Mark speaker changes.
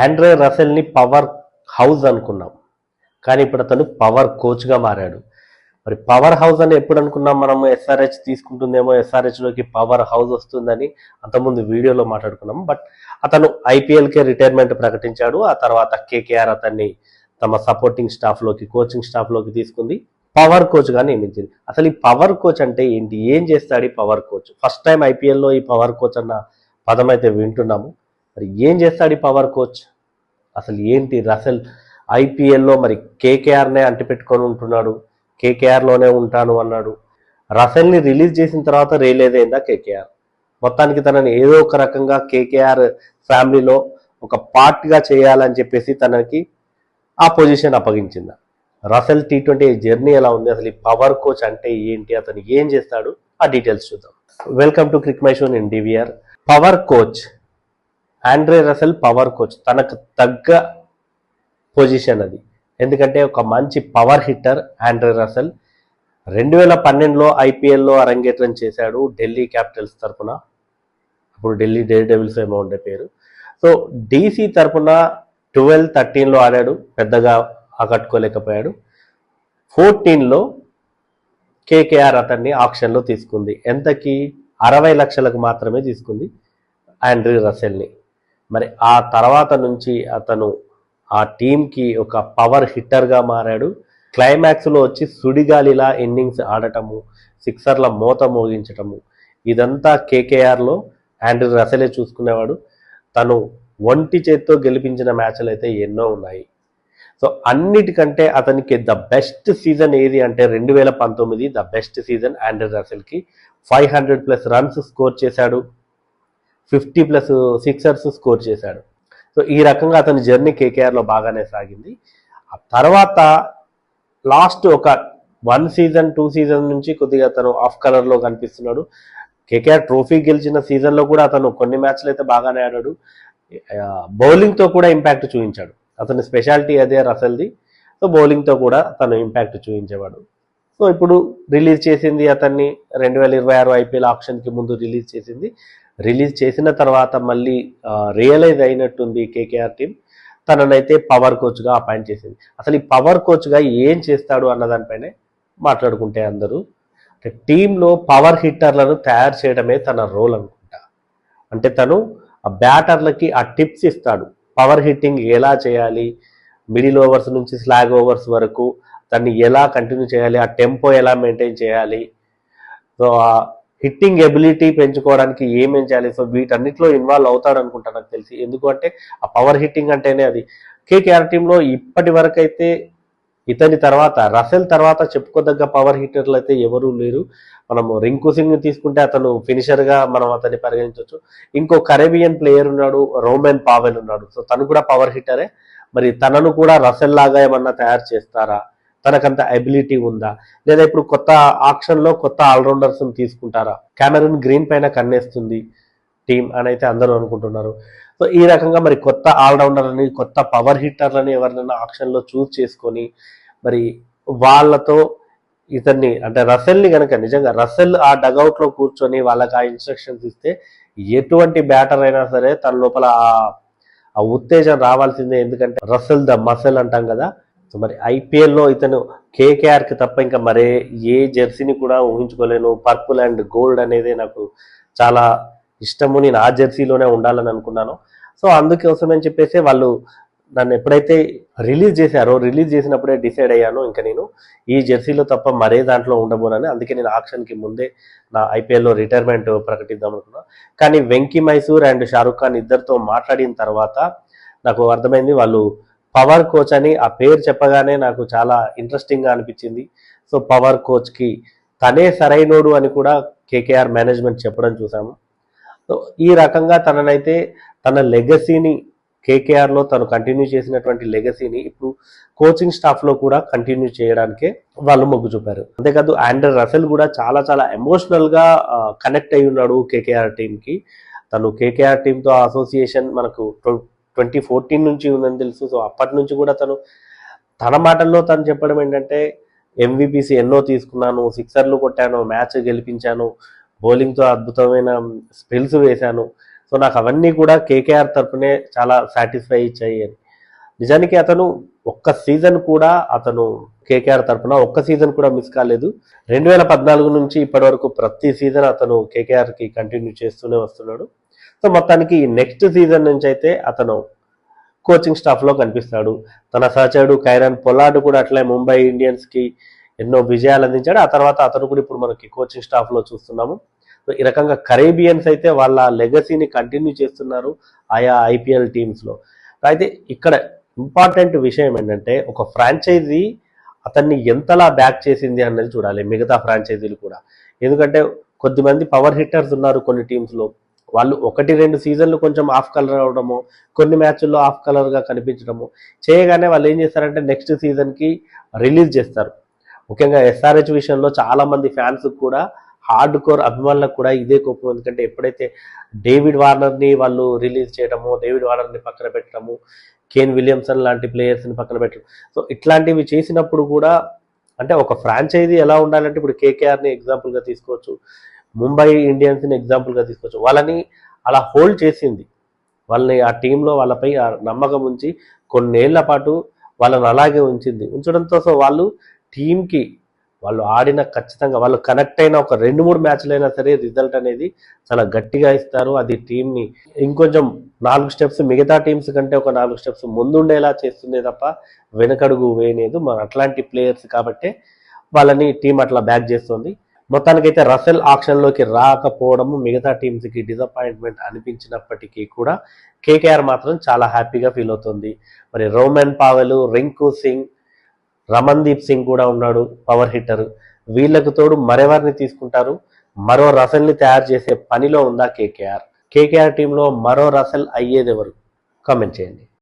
Speaker 1: Andre రసెల్ని power house అనుకున్నాం. కానీ ఇప్పుడు అతను పవర్ కోచ్గా మారాడు. మరి పవర్ హౌస్ అని ఎప్పుడు అనుకున్నాం మనం? ఎస్ఆర్హెచ్ తీసుకుంటుందేమో ఎస్ఆర్హెచ్లోకి పవర్ హౌస్ వస్తుందని అంతకుముందు వీడియోలో మాట్లాడుకున్నాం. బట్ అతను ఐపీఎల్కే రిటైర్మెంట్ ప్రకటించాడు. ఆ తర్వాత కేకేఆర్ అతన్ని తమ సపోర్టింగ్ స్టాఫ్లోకి కోచింగ్ స్టాఫ్లోకి తీసుకుంది. పవర్ కోచ్గా నియమించింది. అసలు ఈ పవర్ కోచ్ అంటే ఏంటి? ఏం చేస్తాడు ఈ పవర్ కోచ్? ఫస్ట్ టైం ఐపీఎల్లో ఈ పవర్ కోచ్ అన్న పదం అయితే వింటున్నాము. మరి ఏం చేస్తాడు ఈ పవర్ కోచ్? అసలు ఏంటి? రసెల్ ఐపీఎల్లో మరి కేకేఆర్నే అంటిపెట్టుకొని ఉంటున్నాడు. కేకేఆర్లోనే ఉంటాను అన్నాడు. రసెల్ని రిలీజ్ చేసిన తర్వాత రేలేదేందా కేకేఆర్? మొత్తానికి తనని ఏదో ఒక రకంగా కేకేఆర్ ఫ్యామిలీలో ఒక పార్ట్గా చేయాలని చెప్పేసి తనకి ఆ పొజిషన్ అప్పగించిందా. రసెల్ టీ ట్వంటీ జర్నీ ఎలా ఉంది? అసలు ఈ పవర్ కోచ్ అంటే ఏంటి? అతను ఏం చేస్తాడు? ఆ డీటెయిల్స్ చూద్దాం. Welcome to cric my show నేను DVR. Power coach Andre Russell power coach. తనకు తగ్గ పొజిషన్ అది. ఎందుకంటే ఒక మంచి పవర్ హిట్టర్ ఆండ్రే రసెల్. రెండు వేల పన్నెండులో ఐపీఎల్లో అరంగేట్రం చేశాడు ఢిల్లీ క్యాపిటల్స్ తరఫున అప్పుడు ఢిల్లీ డే డెవిల్స్ ఏమో ఉండే పేరు. సో డీసీ తరఫున ట్వెల్వ్ థర్టీన్లో ఆడాడు. పెద్దగా ఆకట్టుకోలేకపోయాడు. ఫోర్టీన్లో కేకేఆర్ అతన్ని ఆక్షన్లో తీసుకుంది. ఎంతకి? అరవై లక్షలకు మాత్రమే తీసుకుంది ఆండ్రీ రసెల్ని. మరి ఆ తర్వాత నుంచి అతను ఆ టీంకి ఒక పవర్ హిట్టర్గా మారాడు. క్లైమాక్స్లో వచ్చి సుడిగాలిలా ఇన్నింగ్స్ ఆడటము సిక్సర్ల మూత మోగించటము ఇదంతా కేకేఆర్లో ఆండ్రూ రసలే చూసుకునేవాడు. తను ఒంటి చేత్తో గెలిపించిన మ్యాచ్లు అయితే ఎన్నో ఉన్నాయి. సో అన్నిటికంటే అతనికి ద బెస్ట్ సీజన్ ఏది అంటే రెండు వేల పంతొమ్మిది the best season Andrew రసెల్కి. Five hundred plus runs score చేశాడు. ఫిఫ్టీ ప్లస్ సిక్సర్స్ స్కోర్ చేశాడు. సో ఈ రకంగా అతని జర్నీ కేకేఆర్లో బాగానే సాగింది. ఆ తర్వాత లాస్ట్ ఒక వన్ సీజన్ టూ సీజన్ నుంచి కొద్దిగా అతను ఆఫ్ కలర్లో కనిపిస్తున్నాడు. కేకేఆర్ ట్రోఫీ గెలిచిన సీజన్లో కూడా అతను కొన్ని మ్యాచ్లు అయితే బాగానే ఆడాడు. బౌలింగ్తో కూడా ఇంపాక్ట్ చూపించాడు. అతని స్పెషాలిటీ అదే రసల్ది. సో బౌలింగ్తో కూడా తను ఇంపాక్ట్ చూపించేవాడు. సో ఇప్పుడు రిలీజ్ చేసింది అతన్ని రెండు వేల ఇరవై ఆరు ఐపీఎల్ ఆప్షన్కి ముందు రిలీజ్ చేసింది. రిలీజ్ చేసిన తర్వాత మళ్ళీ రియలైజ్ అయినట్టుంది కేకేఆర్ టీం. తననైతే పవర్ కోచ్గా అపాయింట్ చేసింది. అసలు ఈ పవర్ కోచ్గా ఏం చేస్తాడు అన్న దానిపైనే మాట్లాడుకుంటే అందరూ అంటే టీంలో పవర్ హిట్టర్లను తయారు చేయడమే తన రోల్ అనుకుంటా. అంటే తను ఆ బ్యాటర్లకి ఆ టిప్స్ ఇస్తాడు. పవర్ హిట్టింగ్ ఎలా చేయాలి? మిడిల్ ఓవర్స్ నుంచి స్లాగ్ ఓవర్స్ వరకు దాన్ని ఎలా కంటిన్యూ చేయాలి? ఆ టెంపో ఎలా మెయింటైన్ చేయాలి? సో హిట్టింగ్ ఎబిలిటీ పెంచుకోవడానికి ఏమేం చేయాలి? సో వీటన్నిటిలో ఇన్వాల్వ్ అవుతాడు అనుకుంటా నాకు తెలిసి. ఎందుకంటే ఆ పవర్ హిట్టింగ్ అంటేనే అది. కేకేఆర్ టీంలో ఇప్పటి వరకు అయితే ఇతని తర్వాత రసెల్ తర్వాత చెప్పుకోదగ్గ పవర్ హిట్టర్లు అయితే ఎవరూ లేరు. మనము రింకు సింగ్ తీసుకుంటే అతను ఫినిషర్గా మనం అతన్ని పరిగణించవచ్చు ఇంకో కరేబియన్ ప్లేయర్ ఉన్నాడు రోమన్ పావెల్ ఉన్నాడు. సో తను కూడా పవర్ హిట్టరే. మరి తనను కూడా రసెల్ లాగా ఏమన్నా తయారు చేస్తారా? తనకంత అబిలిటీ ఉందా? లేదా ఇప్పుడు కొత్త ఆక్షన్లో కొత్త ఆల్రౌండర్స్ తీసుకుంటారా? కెమెరూన్ గ్రీన్ పైన కన్నేస్తుంది టీం అని అయితే అందరూ అనుకుంటున్నారు. సో ఈ రకంగా మరి కొత్త ఆల్రౌండర్లని కొత్త పవర్ హిట్టర్లని ఎవరినైనా ఆక్షన్లో చూస్ చేసుకొని మరి వాళ్ళతో ఇతన్ని అంటే రసెల్ని కనుక నిజంగా రసెల్ ఆ డగౌట్లో కూర్చొని వాళ్ళకి ఆ ఇన్స్ట్రక్షన్స్ ఇస్తే ఎటువంటి బ్యాటర్ అయినా సరే తన లోపల ఆ ఉత్తేజం రావాల్సిందే. ఎందుకంటే రసెల్ ద మసెల్ అంటాం కదా సో మరి ఐపీఎల్లో ఇతను కేకేఆర్కి తప్ప ఇంకా మరే ఏ జెర్సీని కూడా ఊహించుకోలేను. పర్పుల్ అండ్ గోల్డ్ అనేది నాకు చాలా ఇష్టము. నేను ఆ జెర్సీలోనే ఉండాలని అనుకున్నాను. సో అందుకోసమని చెప్పేసి వాళ్ళు నన్ను ఎప్పుడైతే రిలీజ్ చేశారో రిలీజ్ చేసినప్పుడే డిసైడ్ అయ్యాను ఇంకా నేను ఈ జెర్సీలో తప్ప మరే దాంట్లో ఉండబోనని. అందుకే నేను ఆక్షన్కి ముందే నా ఐపీఎల్లో రిటైర్మెంట్ ప్రకటిద్దాం అనుకున్నా. కానీ వెంకీ మైసూర్ అండ్ షారుఖ్ ఖాన్ ఇద్దరితో మాట్లాడిన తర్వాత నాకు అర్థమైంది వాళ్ళు పవర్ కోచ్ అని ఆ పేరు చెప్పగానే నాకు చాలా ఇంట్రెస్టింగ్గా అనిపించింది. సో పవర్ కోచ్కి తనే సరైనోడు అని కూడా కేకేఆర్ మేనేజ్మెంట్ చెప్పడం చూసాము. సో ఈ రకంగా తననైతే తన లెగసీని కేకేఆర్లో తను కంటిన్యూ చేసినటువంటి లెగసీని ఇప్పుడు కోచింగ్ స్టాఫ్లో కూడా కంటిన్యూ చేయడానికే వాళ్ళు మొగ్గు చూపారు. అంతేకాదు ఆండ్రర్ రసెల్ కూడా చాలా చాలా ఎమోషనల్గా కనెక్ట్ అయి ఉన్నాడు కేకేఆర్ టీంకి తను కేకేఆర్ టీంతో అసోసియేషన్ మనకు ట్వంటీ ఫోర్టీన్ నుంచి ఉందని తెలుసు. సో అప్పటి నుంచి కూడా తను తన మాటల్లో తను చెప్పడం ఏంటంటే ఎంవిపిసి ఎన్నో తీసుకున్నాను సిక్సర్లు కొట్టాను మ్యాచ్ గెలిపించాను బౌలింగ్తో అద్భుతమైన స్పెల్స్ వేశాను. సో సో నాకు అవన్నీ కూడా కేకేఆర్ తరపునే చాలా సాటిస్ఫై ఇచ్చాయి అని. నిజానికి అతను ఒక్క సీజన్ కూడా అతను కేకేఆర్ తరపున ఒక్క సీజన్ కూడా మిస్ కాలేదు. రెండు వేల పద్నాలుగు నుంచి ఇప్పటి వరకు ప్రతి సీజన్ అతను కేకేఆర్కి కంటిన్యూ చేస్తూనే వస్తున్నాడు. సో మొత్తానికి నెక్స్ట్ సీజన్ నుంచి అయితే అతను కోచింగ్ స్టాఫ్లో కనిపిస్తాడు. తన సహచరుడు కైరాన్ పొలాడు కూడా అట్లే ముంబై ఇండియన్స్కి ఎన్నో విజయాలు అందించాడు. ఆ తర్వాత అతను కూడా ఇప్పుడు మనకి కోచింగ్ స్టాఫ్లో చూస్తున్నాము. సో ఈ రకంగా కరేబియన్స్ అయితే వాళ్ళ లెగసీని కంటిన్యూ చేస్తున్నారు ఆయా ఐపీఎల్ టీమ్స్లో అయితే ఇక్కడ ఇంపార్టెంట్ విషయం ఏంటంటే ఒక ఫ్రాంచైజీ అతన్ని ఎంతలా బ్యాక్ చేసింది అన్నది చూడాలి. మిగతా ఫ్రాంచైజీలు కూడా. ఎందుకంటే కొద్దిమంది పవర్ హిట్టర్స్ ఉన్నారు కొన్ని టీమ్స్లో వాళ్ళు ఒకటి రెండు సీజన్లు కొంచెం ఆఫ్ కలర్ అవడము కొన్ని మ్యాచ్ల్లో ఆఫ్ కలర్గా కనిపించడము చేయగానే వాళ్ళు ఏం చేస్తారంటే నెక్స్ట్ సీజన్కి రిలీజ్ చేస్తారు. ముఖ్యంగా ఎస్ఆర్హెచ్ విషయంలో చాలామంది ఫ్యాన్స్ కూడా హార్డ్ కోర్ అభిమానులకు కూడా ఇదే కోపం. ఎందుకంటే ఎప్పుడైతే డేవిడ్ వార్నర్ని వాళ్ళు రిలీజ్ చేయడము డేవిడ్ వార్నర్ని పక్కన పెట్టడము కేన్ విలియమ్సన్ లాంటి ప్లేయర్స్ని పక్కన పెట్టడం. సో ఇట్లాంటివి చేసినప్పుడు కూడా అంటే ఒక ఫ్రాంచైజీ ఎలా ఉండాలంటే ఇప్పుడు కేకేఆర్ని ఎగ్జాంపుల్గా తీసుకోవచ్చు. ముంబై ఇండియన్స్ని ఎగ్జాంపుల్గా తీసుకోవచ్చు వాళ్ళని అలా హోల్డ్ చేసింది. వాళ్ళని ఆ టీంలో వాళ్ళపై ఆ నమ్మకం ఉంచి కొన్నేళ్ళ పాటు వాళ్ళని అలాగే ఉంచింది. ఉంచడంతో సో వాళ్ళు టీంకి వాళ్ళు ఆడిన ఖచ్చితంగా వాళ్ళు కనెక్ట్ అయిన ఒక రెండు మూడు మ్యాచ్లైనా సరే రిజల్ట్ అనేది చాలా గట్టిగా ఇస్తారు. అది టీంని ఇంకొంచెం నాలుగు స్టెప్స్ మిగతా టీమ్స్ కంటే ఒక నాలుగు స్టెప్స్ ముందుండేలా చేస్తుంది తప్ప వెనకడుగు వేయలేదు. మన అట్లాంటి ప్లేయర్స్ కాబట్టే వాళ్ళని టీం అట్లా బ్యాక్ చేస్తుంది. మొత్తానికైతే రసెల్ ఆక్షన్లోకి రాకపోవడము మిగతా టీమ్స్కి డిసప్పాయింట్మెంట్ అనిపించినప్పటికీ కూడా కేకేఆర్ మాత్రం చాలా హ్యాపీగా ఫీల్ అవుతుంది. మరి రోమన్ పావెల్ రింకు సింగ్ రమన్దీప్ సింగ్ కూడా ఉన్నాడు పవర్ హిట్టర్. వీళ్ళకు తోడు మరెవరిని తీసుకుంటారు? మరో రసెల్ని తయారు చేసే పనిలో ఉందా కేకేఆర్? కేకేఆర్ టీంలో మరో రసెల్ అయ్యేదెవరు? కామెంట్ చేయండి.